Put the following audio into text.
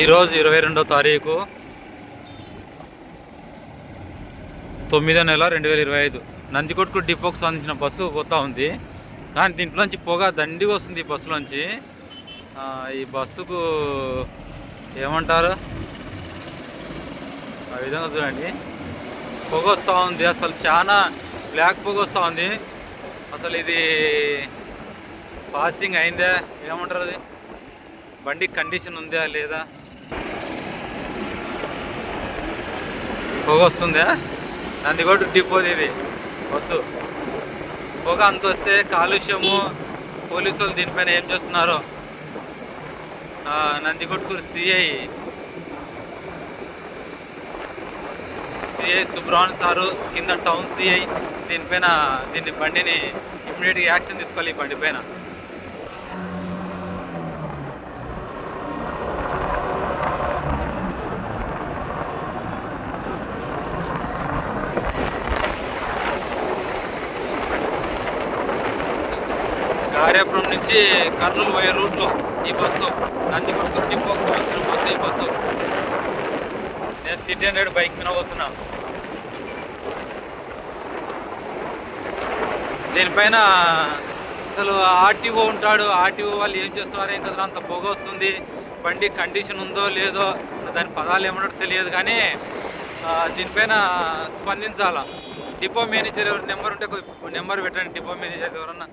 ఈరోజు ఇరవై రెండో తారీఖు తొమ్మిదో నెల రెండు వేల ఇరవై ఐదు. నందికొట్కు డిపోకు సంబంధించిన బస్సు పోతా ఉంది. కానీ దీంట్లోంచి పొగ దండిగా వస్తుంది ఈ బస్సులోంచి ఈ బస్సుకు ఏమంటారు? ఆ విధంగా చూడండి. పొగ వస్తూ ఉంది. అసలు చాలా బ్లాక్ పొగ వస్తూ ఉంది. అసలు ఇది పాసింగ్ అయిందా? ఏమంటారు అది? బండి కండిషన్ ఉందా లేదా? పొగ వస్తుందా? నందిగొట్టు డిపోది ఇది బస్సు పొగ అంత వస్తే కాలుష్యము పోలీసులు దీనిపైన ఏం చేస్తున్నారు? ఆ, సిఐ సిఐ సుబ్రహ్మణ్ సారు కింద టౌన్ సిఐ దీనిపైన దీన్ని బండిని ఇమ్మీడియట్గా యాక్షన్ తీసుకోవాలి ఈ బండి పైన. కార్యాపురం నుంచి కర్నూలు పోయే రూట్లో ఈ బస్సు నందికొట్కూరు డిపో సంబంధించిన బస్సు ఈ బస్సు. నేను సిటీ హండ్రెడ్ బైక్ మీద పోతున్నాను దీనిపైన అసలు ఆర్టీఓ ఉంటాడు ఆర్టీఓ వాళ్ళు ఏం చేస్తున్నారు ఏం కదా అంత పొగ వస్తుంది. బండి కండిషన్ ఉందో లేదో దాని పదాలు ఏమన్నట్టు తెలియదు కానీ దీనిపైన స్పందించాలా? డిపో మేనేజర్ ఎవరు? నెంబర్ ఉంటే నెంబర్ పెట్టండి డిపో మేనేజర్ ఎవరన్నా.